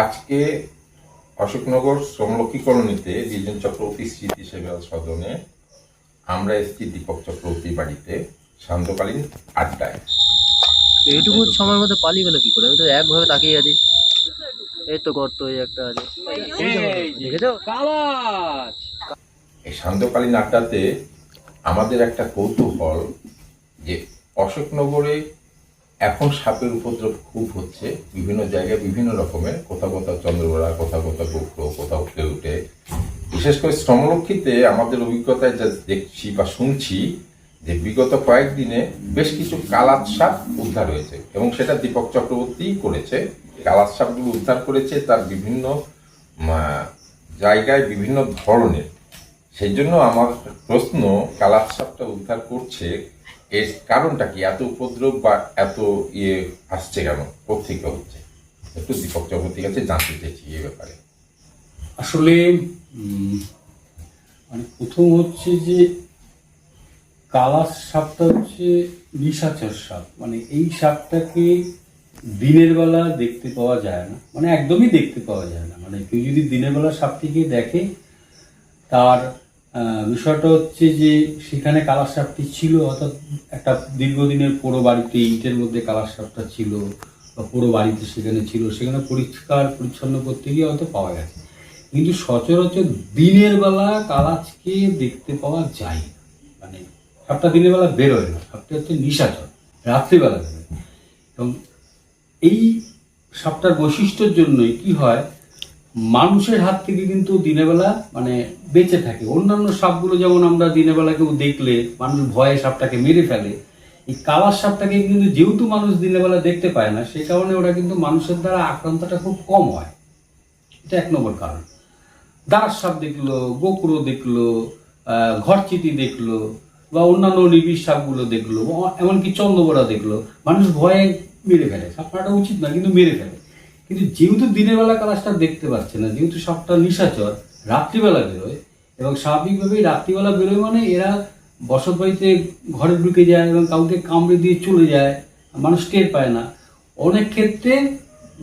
আজকে অশোকনগর শ্রমলক্ষ্মী কলোনিতে দ্বিজন চক্রবর্তী স্মৃতি সেবা সদনে আমরা এসেছি দীপক চক্রবর্তী বাড়িতে সান্ধ্যকালীন আড্ডায়। এইটুকু সময়ের মধ্যে পালিয়ে গেল কি করে? আমি তো একভাবে তাকিয়ে আছি। এই তো গর্ত এই একটা আছে। এই সান্ধ্যকালীন আড্ডাতে আমাদের একটা কৌতূহল যে অশোকনগরে এখন সাপের উপদ্রব খুব হচ্ছে, বিভিন্ন জায়গায় বিভিন্ন রকমের, কোথাও কোথাও চন্দ্রবড়া কোথাও কোথাও গোপ্র কোথাও উঠে উঠে। বিশেষ করে শ্রমলক্ষ্মীতে আমাদের অভিজ্ঞতায় যা দেখছি বা শুনছি যে বিগত কয়েকদিনে বেশ কিছু কালাত সাপ উদ্ধার হয়েছে এবং সেটা দীপক চক্রবর্তী করেছে। কালাত সাপগুলো উদ্ধার করেছে তার বিভিন্ন জায়গায় বিভিন্ন ধরনের। সেই জন্য আমার প্রশ্ন, কালাত সাপটা উদ্ধার করছে এর কারণটা কি? এত উপদ্রব বা এত ইয়ে আসছে কেন? কোথেকে হচ্ছে? একটু দীপক চক্রবর্তীর কাছে জানতে চেয়েছি এ ব্যাপারে। আসলে মানে প্রথম হচ্ছে যে কালার সাপটা হচ্ছে নিশাচর সাপ। মানে এই সাপটাকে দিনের বেলা দেখতে পাওয়া যায় না। মানে একদমই দেখতে পাওয়া যায় না। মানে কেউ যদি দিনের বেলা সাপটিকে দেখে, তার বিষয়টা হচ্ছে যে সেখানে কালার সাপটি ছিল, অর্থাৎ একটা দীর্ঘদিনের পুরো বাড়িতে ইটের মধ্যে কালার সাপটা ছিল, বা পুরো বাড়িতে সেখানে ছিল, সেখানে পরিষ্কার পরিচ্ছন্ন করতে গিয়ে হয়তো পাওয়া গেছে কিন্তু সচরাচর দিনের বেলা কালাজকে দেখতে পাওয়া যায়। মানে সাপটা দিনের বেলা বেরোয় না সাপটা হচ্ছে নিশাচর, রাত্রিবেলা বেরোয় এবং এই সাপটার বৈশিষ্ট্যের জন্যই কি হয় মানুষের হাত থেকে কিন্তু দিনের বেলা মানে বেঁচে থাকে। অন্যান্য সাপগুলো যেমন আমরা দিনের বেলা কেউ দেখলে, মানুষ ভয়ে সাপটাকে মেরে ফেলে, এই কালার সাপটাকে কিন্তু যেহেতু মানুষ দিনের বেলা দেখতে পায় না, সে কারণে ওরা কিন্তু মানুষের দ্বারা আক্রান্তটা খুব কম হয়। এটা এক নম্বর কারণ। দাঁড়ার সাপ দেখল, গোকুরো দেখল ঘরচিতি দেখল, বা অন্যান্য নিবিড় সাপগুলো দেখল, এমনকি চন্দ্রবড়া দেখল। মানুষ ভয়ে মেরে ফেলে। সাপ উচিত না, কিন্তু মেরে ফেলে। কিন্তু যেহেতু দিনের বেলা কালাসটা দেখতে পাচ্ছে না, যেহেতু সাপটা নিশাচর, রাত্রিবেলা বেরোয়, এবং স্বাভাবিকভাবেই রাত্রিবেলা বেরোয় মানে এরা বসত বাড়িতে ঘরে ঢুকে যায় এবং কাউকে কামড়ে দিয়ে চলে যায়, মানুষ টের পায় না। অনেক ক্ষেত্রে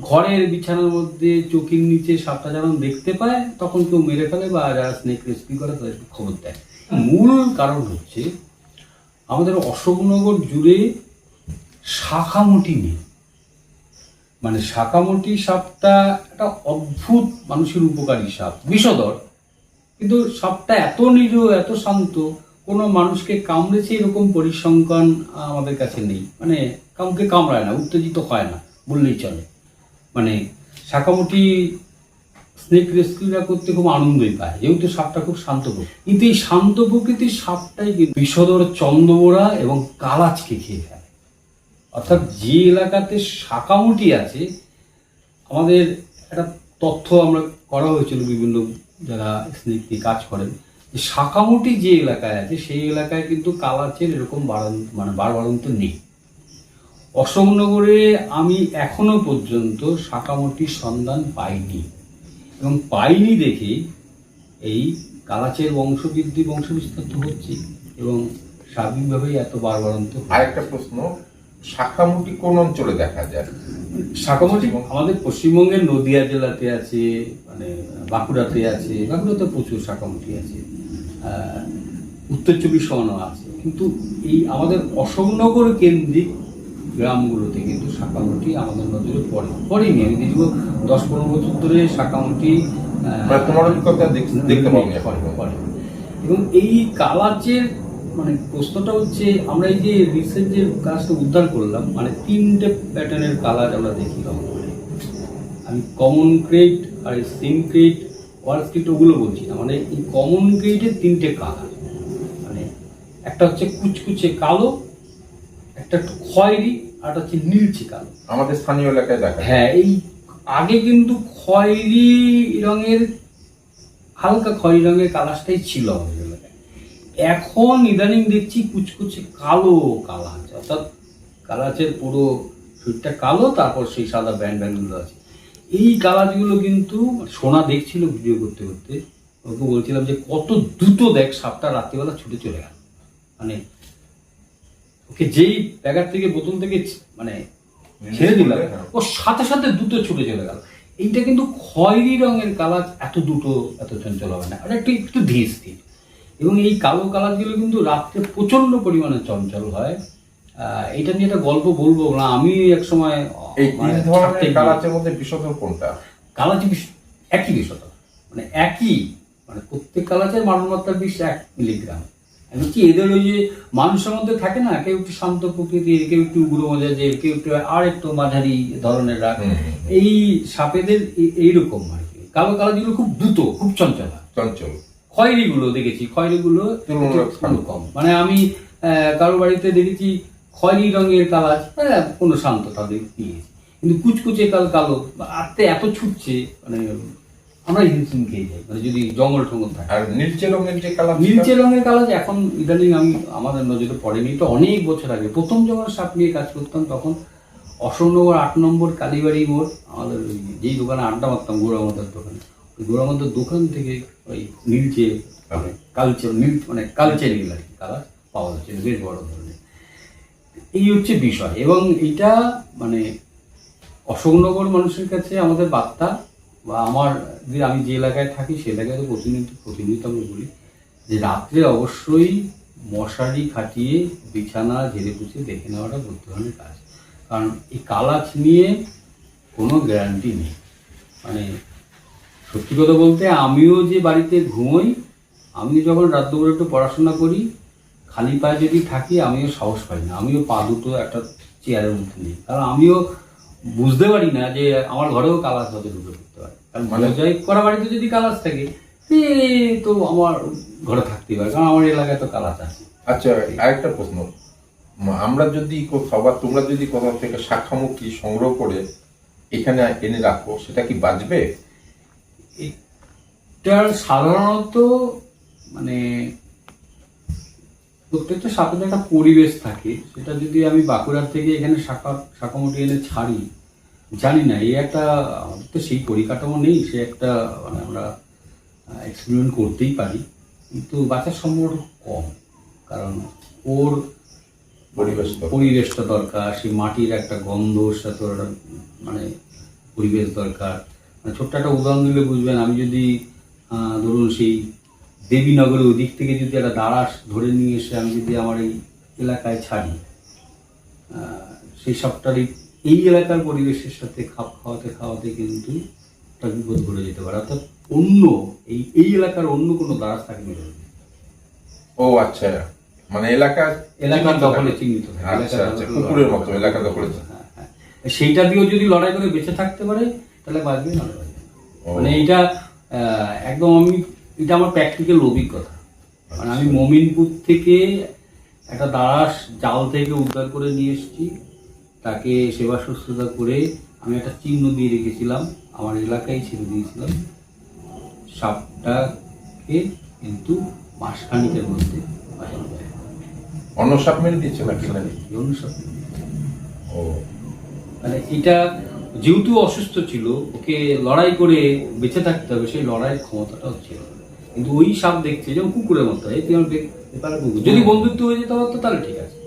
ঘরের বিছানার মধ্যে চোখের নিচে সাপটা যখন দেখতে পায়, তখন কেউ মেরে ফেলে বা যারা স্নেক রেস্কিউ করে তাদেরকে খবর দেয়। মূল কারণ হচ্ছে, আমাদের অশোকনগর জুড়ে শাখামুটি নেই। মানে শাখামুটি সাপটা একটা অদ্ভুত মানুষের উপকারী সাপ, বিষধর। কিন্তু সাপটা এত নিরীহ, এত শান্ত, কোনো মানুষকে কামড়েছে এরকম পরিসংখ্যান আমাদের কাছে নেই। মানে কাউকে কামড়ায় না, উত্তেজিত হয় না, বললেই চলে। মানে শাখামুটি স্নেক রেস্কিউরা করতে খুব আনন্দই পায়, যেহেতু সাপটা খুব শান্ত প্রকৃতির। কিন্তু এই শান্ত প্রকৃতির সাপটাই কিন্তু বিষধর চন্দ্রবোড়া এবং কালাচকে খেয়ে ফেলে। অর্থাৎ যে এলাকাতে শাকামুটি আছে, আমাদের একটা তথ্য আমরা করা হয়েছিল বিভিন্ন যারা নিয়ে কাজ করেন, যে শাকামুটি যে এলাকায় আছে, সেই এলাকায় কিন্তু কালাচের এরকম বাড়ন্ত মানে বাড়বাড়ন্ত নেই অশোকনগরে আমি এখনও পর্যন্ত শাকামুটির সন্ধান পাইনি এবং পাইনি দেখে এই কালাচের বংশবৃদ্ধি বংশবিস্তার তো হচ্ছে এবং স্বাভাবিকভাবেই এত বাড়বাড়ন্ত। আরেকটা প্রশ্ন শাখামুটি কোন অঞ্চলে দেখা যায়? শাকামুটি আমাদের পশ্চিমবঙ্গের নদিয়া জেলাতে আছে মানে বাঁকুড়াতে আছে বাঁকুড়াতে প্রচুর শাকামুটি আছে উত্তর চব্বিশ পরগনা আছে। কিন্তু এই আমাদের অশোকনগর কেন্দ্রিক গ্রামগুলোতে কিন্তু শাকামুটি আমাদের নজরে পড়ে পড়েনি। আমি দীর্ঘ দশ পনেরো বছর ধরে শাকামুটি আহ, মানে তোমার অভিজ্ঞতা দেখতে পাবো না করে, করে। এবং এই কালাচের মানে প্রশ্নটা হচ্ছে আমরা এই যে রিসেন্ট যে কাজটা উদ্ধার করলাম মানে তিনটে প্যাটার্নের কালার আমরা দেখি রংপুরে। আমি কমন ক্রেট আর সিম ক্রেট ওয়াল ক্রেট ওগুলো বলছি না। মানে এই কমন ক্রেটের তিনটে কালার মানে একটা হচ্ছে কুচকুচে কালো একটা খয়েরি আর একটা হচ্ছে নীলচে কালো। আমাদের স্থানীয় এলাকায় দেখা হ্যাঁ এই আগে কিন্তু খয়েরি রঙের হালকা খয়েরি রঙের কালারটাই ছিল আমাদের। এখন ইদানিং দেখছি কুচকুচে কালো কালাচ অর্থাৎ কালাচের পুরো সুইটটা কালো তারপর সেই সাদা ব্যান্ড ব্যান্ডগুলো আছে। এই কালাচগুলো কিন্তু সোনা দেখছিল ভিডিও করতে করতে ওকে বলছিলাম যে কত দ্রুত দেখ সাপটা রাত্রিবেলা ছুটে চলে গেল। মানে ওকে যেই ব্যাগার থেকে বোতল থেকে মানে ছেড়ে দিলাম ও সাথে সাথে দ্রুত ছুটে চলে গেল। এইটা কিন্তু খয়েরি রঙের কালার এত দুটো এত চঞ্চল হবে না। একটু একটু ধীর স্থির। এবং এই কালো কালারগুলো কিন্তু রাত্রে প্রচণ্ড পরিমাণে চঞ্চল হয়। এটা নিয়ে একটা গল্প বলব না আমি এক সময় এই মানে তিন ধরনের কালাচের মধ্যে বিশোধন কোনটা? কালাচি একই মানে একই মানে প্রত্যেক কালাচের বিষ এক মিলিগ্রাম এদের ওই যে মানুষের মধ্যে থাকে না কেউ একটু শান্ত প্রকৃতির কেউ একটু উগ্র মজাজের কেউ একটু আর একটু মাঝারি ধরনের রাগ। এই সাপেদের এইরকম আর কি। কালো কালাজিগুলো খুব দ্রুত খুব চঞ্চল চঞ্চল। খয়েরিগুলো দেখেছি খয়েরিগুলো কম। মানে আমি কারও বাড়িতে দেখেছি খয়েরি রঙের কালার হ্যাঁ কোনো শান্ত তাদের পেয়েছি কিন্তু কুচকুচে কাল কালো আত্মে এত ছুটছে মানে আমরা হিমশিম খেয়ে যাই মানে যদি জঙ্গল টঙ্গল থাকে। আর নীলচে রঙের যে কালার নীলচে রঙের কালার এখন ইদানিং আমি আমাদের নজরে পড়েনি তো অনেক বছর আগে। প্রথম যখন সাপ নিয়ে কাজ করতাম তখন অশোকনগর আট নম্বর কালীবাড়ি মোড় আমাদের ওই যেই দোকানে আড্ডা মারতাম গোড়ামাতার দোকানে। গোড়ামাতার দোকান থেকে ওই নীলচে মানে কালচে নীল মানে কালচে নীল আর কি, কালার পাওয়া যাচ্ছে, বেশ বড় ধরনের। এই হচ্ছে বিষয়। এবং এটা মানে অশোকনগর মানুষের কাছে আমাদের বার্তা, বা আমার, যে আমি যে এলাকায় থাকি, সে এলাকায় তো প্রতিনিয়ত প্রতিনিয়ত আমি বলি যে রাত্রে অবশ্যই মশারি খাটিয়ে বিছানা ঝেড়ে পুছে দেখে নেওয়াটা বুদ্ধিমানের কাজ। কারণ এই কালাচ নিয়ে কোনো গ্যারান্টি নেই। মানে সত্যি কথা বলতে আমিও যে বাড়িতে ঘুমোই আমি যখন রাত দুপুরে একটু পড়াশোনা করি খালি পায়ে যদি থাকি আমিও সাহস পাই না। আমিও পা দুটো একটা চেয়ারের মধ্যে নিই। কারণ আমিও বুঝতে পারি না যে আমার ঘরেও কালাস হতে ঢুকে পড়তে পারে কারণ মানে- মজাই করা বাড়িতে যদি কালাস থাকে তো আমার ঘরে থাকতেই পারে। কারণ আমার এলাকায় তো কালাস আছে। আচ্ছা আরেকটা প্রশ্ন। আমরা যদি সবার তোমরা যদি কোথাও থেকে শাখামুখী সংগ্রহ করে এখানে এনে রাখো সেটা কি বাঁচবে? এটার সাধারণত মানে প্রত্যেকটা সাপের একটা পরিবেশ থাকে। সেটা যদি আমি বাঁকুড়ার থেকে এখানে শাখা শাখামুটি এনে ছাড়ি জানি না এই একটা আমাদের তো সেই পরিকাঠামো নেই সে একটা মানে আমরা এক্সপেরিমেন্ট করতেই পারি। কিন্তু বাচ্চার সম্ভব কম কারণ ওর পরিবেশ পরিবেশটা দরকার সেই মাটির একটা গন্ধ সাথে মানে পরিবেশ দরকার। ছোট্ট একটা উদাহরণ দিলে বুঝবেন আমি যদি ধরুন সেই দেবীনগরের ওই দিক থেকে যদি একটা দাঁড়াস ধরে নিয়ে এসে আমি যদি আমার এই এলাকায় ছাড়ি সেই সবটার এই- এলাকার পরিবেশের সাথে খাপ খাওয়াতে খাওয়াতে কিন্তু একটা বিপদ ঘটে যেতে পারে। অর্থাৎ অন্য এই এই এলাকার অন্য কোনো দাঁড়াস থাকে মেরে ও আচ্ছা। মানে এলাকা এলাকার দখলে চিহ্নিত থাকে। আচ্ছা এলাকার আচ্ছা এলাকা দখলে হ্যাঁ, হ্যাঁ। সেইটা দিয়েও যদি লড়াই করে বেঁচে থাকতে পারে তাহলে বাঁচবে না। মানে এটা একদম আমি এটা আমার প্র্যাকটিক্যাল অভিজ্ঞতা। মানে আমি মমিনপুর থেকে একটা দাঁড়াস জাল থেকে উদ্ধার করে নিয়ে এসেছি। তাকে সেবা শুশ্রূষা করে আমি একটা চিহ্ন দিয়ে রেখেছিলাম। আমার এলাকায় ছেড়ে দিয়েছিলাম। সাপটাকে কিন্তু মাসখানিকের মধ্যে অন্য সাপ মেরে দিচ্ছে নাকি? যৌন সাপ ও। মানে এটা যেহেতু অসুস্থ ছিল ওকে লড়াই করে বেঁচে থাকতে হবে সেই লড়াইয়ের ক্ষমতাটা ছিল। কিন্তু ওই সাপ দেখছে যেমন কুকুরের মতো এই কুকুর যদি বন্ধুত্ব হয়ে যেতে পারতো তাহলে ঠিক আছে।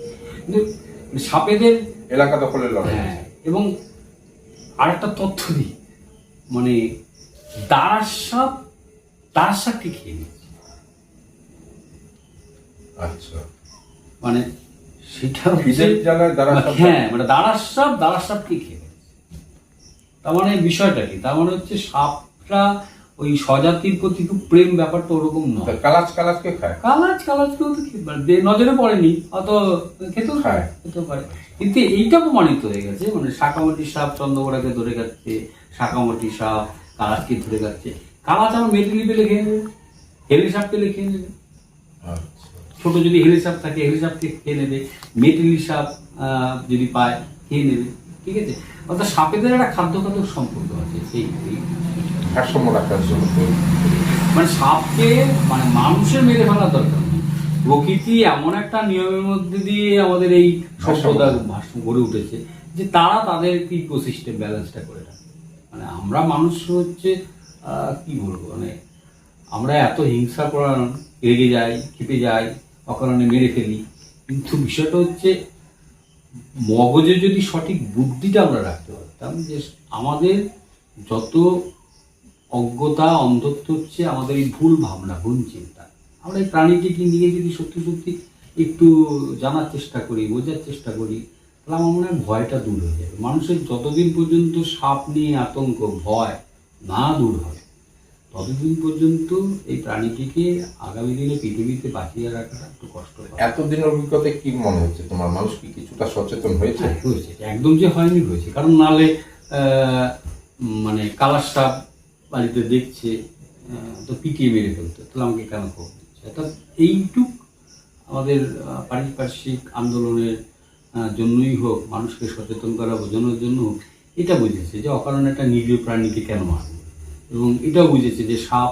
কিন্তু সাপেদের এলাকা দখলের লড়াই। হ্যাঁ এবং আরেকটা তথ্য দিই। মানে দাঁড়ার সাপ দাঁড়ার সাপকে খেয়ে নিচ্ছে আচ্ছা। মানে সেটা হ্যাঁ মানে দাঁড়ার সাপ দাঁড়ার সাপকে খেয়ে। তার মানে বিষয়টা কি? তার মানে হচ্ছে সাপটা ওই স্বজাতির প্রতি খুব প্রেম ব্যাপারটা ওরকম নয়। কালাচ কালাচকে খায়? কালাজ কালাজ কেউ তো খেতে নজরে পড়েনি অত খেতেও খায়। খেতেও পারে। কিন্তু এইটা প্রমাণিত হয়ে গেছে মানে শাকামাটি সাপ চন্দ্রকোড়াকে ধরে খাচ্ছে শাকামাটি সাপ কালাজকে ধরে খাচ্ছে কালাজ আমার মেটিলি পেলে খেয়ে নেবে হেলি সাপ পেলে খেয়ে নেবে আচ্ছা। ছোট যদি হেলি সাপ থাকে হেলি সাপকে খেয়ে নেবে। মেটিলি সাপ যদি পায় খেয়ে নেবে। ঠিক আছে? অর্থাৎ সাপেদের একটা খাদ্য খাদ্য সম্পর্ক আছে সেই এই- ভারসাম্য রাখার জন্য। মানে সাপকে মানে মানুষের মেরে ফেলার দরকার প্রকৃতি এমন একটা নিয়মের মধ্যে দিয়ে আমাদের এই সভ্যতা গড়ে উঠেছে যে তারা তাদের ইকোসিস্টেম ব্যালেন্সটা করে রাখে। মানে আমরা মানুষ হচ্ছে কি বলব? মানে আমরা এত হিংসা করার রেগে যাই খেপে যাই অকারণে মেরে ফেলি। কিন্তু বিষয়টা হচ্ছে মগজে যদি সঠিক বুদ্ধিটা আমরা রাখতে পারতাম যে আমাদের যত অজ্ঞতা, অন্ধত্ব হচ্ছে, আমাদের এই ভুল ভাবনা, ভুল চিন্তা। আমরা এই প্রাণীটিকে নিয়ে যদি সত্যি সত্যি একটু জানার চেষ্টা করি, বোঝার চেষ্টা করি, তাহলে আমার মনে হয় ভয়টা দূর হয়ে যাবে। মানুষের যতদিন পর্যন্ত সাপ নিয়ে আতঙ্ক, ভয় না দূর হয় ততদিন পর্যন্ত এই প্রাণীটিকে আগামী দিনে পৃথিবীতে বাঁচিয়ে রাখাটা একটু কষ্ট এতদিনের অভিজ্ঞতায় কি মনে হচ্ছে তোমার? মানুষ কি কিছুটা সচেতন হয়েছে? হ্যাঁ, হয়েছে। একদম যে হয়নি হয়েছে। কারণ নালে মানে কালার সাপ বাড়িতে দেখছে তো পিটিয়ে মেরে ফেলতো। তাহলে আমাকে কেন খবর দিচ্ছে? অর্থাৎ এইটুক আমাদের পারিপার্শ্বিক আন্দোলনের জন্যই হোক মানুষকে সচেতন করা বোঝানোর জন্য হোক এটা বুঝেছে যে অকারণে একটা নিরীহ প্রাণীকে কেন মারবে? এবং এটাও বুঝেছে যে সাপ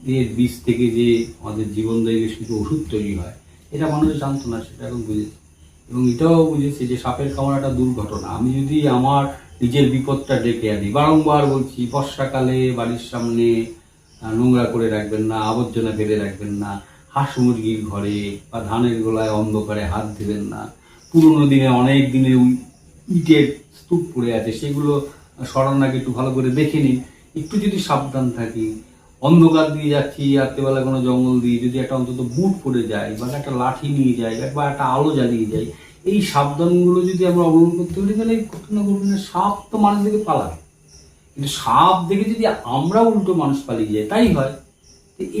এর বীজ থেকে যে আমাদের জীবনদায়ী বেশ কিছু ওষুধ তৈরি হয়, এটা মানুষ জানতো না, সেটা এখন বুঝেছে। এবং এটাও বুঝেছে যে সাপের কামড় একটা দুর্ঘটনা। আমি যদি আমার নিজের বিপদটা ডেকে আনি, বারংবার বলছি, বর্ষাকালে বাড়ির সামনে নোংরা করে রাখবেন না, আবর্জনা ফেলে রাখবেন না, হাঁস মুরগির ঘরে বা ধানের গোলায় অন্ধকারে হাত দেবেন না, পুরোনো দিনে অনেক দিনে ইটের স্তূপ পড়ে আছে, সেগুলো সরান আগে একটু ভালো করে দেখে নিন। একটু যদি সাবধান থাকি, অন্ধকার দিয়ে যাচ্ছি, রাত্রেবেলা কোনো জঙ্গল দিয়ে যদি একটা অন্তত বুট পড়ে যায় বা একটা লাঠি নিয়ে যাই বা একটা আলো জ্বালিয়ে যাই, এই সাবধানগুলো যদি আমরা অবলম্বন করতে পারি, তাহলে ঘটনা ঘটনা সাপ তো মানুষ দেখে পালাবে। কিন্তু সাপ দেখে যদি আমরা উল্টো মানুষ পালিয়ে যাই, তাই হয়।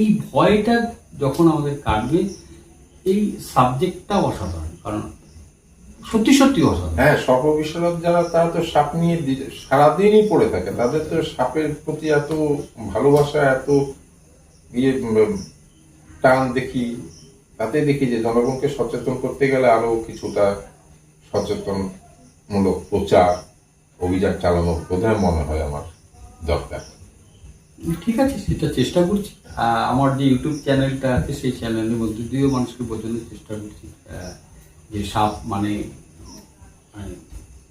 এই ভয়টা যখন আমাদের কাটবে, এই সাবজেক্টটা অসাধারণ। কারণ সত্যি সত্যি অসাধারণ হ্যাঁ সর্ববিশারদ যারা তারা তো সাপ নিয়ে সারাদিনই পড়ে থাকে। তাদের তো সাপের প্রতি এত ভালোবাসা এত ইয়ে টান দেখি তাতে দেখি যে জনগণকে সচেতন করতে গেলে আরও কিছুটা সচেতনমূলক প্রচার অভিযান চালানো বোধহয় মনে হয় আমার দরকার। ঠিক আছে সেটা চেষ্টা করছি। আমার যে ইউটিউব চ্যানেলটা আছে সেই চ্যানেলের মধ্যে দিয়েও মানুষকে বোঝানোর চেষ্টা করছি। যে সাপ মানে মানে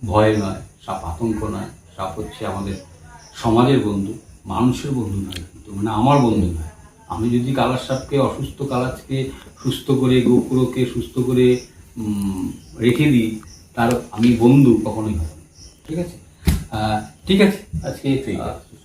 ভয় নয় সাপ আতঙ্ক নয়। সাপ হচ্ছে আমাদের সমাজের বন্ধু মানুষের বন্ধু নয় কিন্তু মানে আমার বন্ধু নয়। আমি যদি কালার সাপকে অসুস্থ কালারকে সুস্থ করে গোকুরকে সুস্থ করে রেখে দিই তার আমি বন্ধু কখনোই হবে ঠিক আছে? ঠিক আছে আজকে ঠিক আছে।